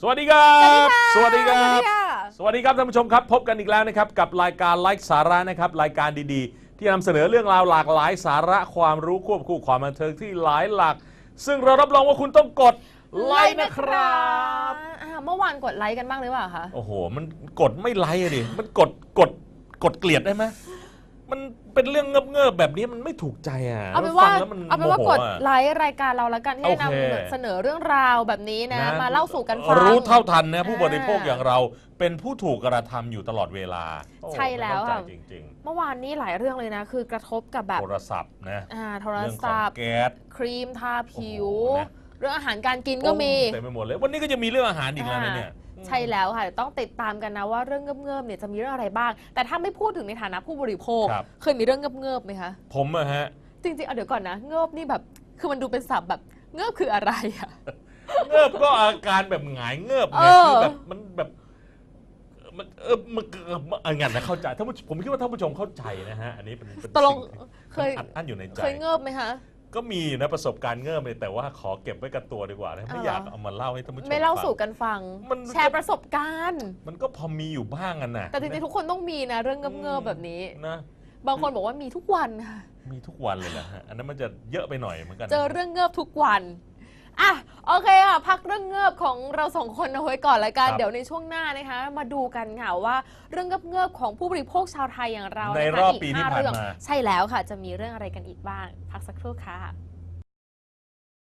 สวัสดีครับ สวัสดีคสรัวัสบดีค่ะสวัสดีครับท่านผู้ชมครับ พบกันอีกแล้วนะครับกับรายการไลฟ์สาระนะครับรายการดีๆ ที่นำเสนอเรื่องราวหลากหลายสาระความรู้ควบคู่ความบันเทิงที่หลายหลากซึ่งเรารับรองว่าคุณต้องกดไลค์นะครับอ่าเมื่อวานกดไลค์กันบ้างหรือเปล่าคะ โอ้โห มันกดไม่ไลค์อะดิ มันกดกดกดเกลียดได้ไหม มันเป็นเรื่องเงิบๆแบบนี้มันไม่ถูกใจอะเอาเป็นว่าฟังแล้วมันเอาเป็นว่าโมโหกดอะ ไลค์รายการเราแล้วกันที่โอจะเคนำเสนอเรื่องราวแบบนี้นะ มาเล่าสู่กันฟัง รู้เท่าทันนะผู้อ่าบริโภคอย่างเราเป็นผู้ถูกกระทำอยู่ตลอดเวลาโอ้ใช่แล้วมันต้องค่ะจ่ายจริงเมื่อวานนี้หลายเรื่องเลยนะ คือกระทบกับแบๆ บโทรศัพท์นะอ่าโทรเรื่องของศัพท์ แก๊ส ครีมทาผิว โอ้โหนะ เรื่องอาหารการกินก็มี โอ้เต็มไปหมดเลย วันนี้ก็จะมีเรื่องอาหารอีกแล้วนะเนี่ย ใช่แล้วค่ะต้องติดตามกันนะว่าเรื่องเงิบๆเนี่ยจะมีเรื่องอะไรบ้าง แต่ถ้าไม่พูดถึงในฐานะผู้บริโภค ครับ เคยมีเรื่องเงิบๆไหมคะผมอะฮะจริงๆเอาเดี๋ยวก่อนนะเงิบนี่แบบ คือมันดูเป็นศัพท์แบบเงิบคืออะไรอะ เงิบก็อาการแบบหงายเงิบไงเออ คือแบบมันแบบมันเออมันเอออันงั้นนะเข้าใจท่านผู้ผมคิดว่าท่านผู้ชมเข้าใจนะฮะอันนี้เป็นเป็นตกลงสิ่งเคยมันอัดอั้นอยู่ในใจ เคยเงิบไหมคะ ก็มีนะประสบการณ์เงิบเลยแต่ว่าขอเก็บไว้กับตัวดีกว่านะไม่อ๋ออยากเอามาเล่าให้ท่านผู้ชมไม่เล่าฟังสู่กันฟัง มันแชร์ประสบการณ์ มันก็พอมีอยู่บ้างอะนะแต่จริงๆทุกคนต้องมีนะเรื่องเงิบๆแบบนี้นะบางคนบอกว่ามีทุกวันค่ะมีทุกวันเลยนะฮะอันนั้นมันจะเยอะไปหน่อยเหมือนกันนะเจอเรื่องเงิบทุกวันอะ โอเคค่ะ พักเรื่องเงิบของเราสองคนเอาไว้ก่อนละกัน ครับ เดี๋ยวในช่วงหน้านะคะ มาดูกันค่ะว่าเรื่องเงิบๆของผู้บริโภคชาวไทยอย่างเราในนะคะรอบกปีที่ห้ผ่านเรื่องมา ใช่แล้วค่ะ จะมีเรื่องอะไรกันอีกบ้าง พักสักครู่ค่ะ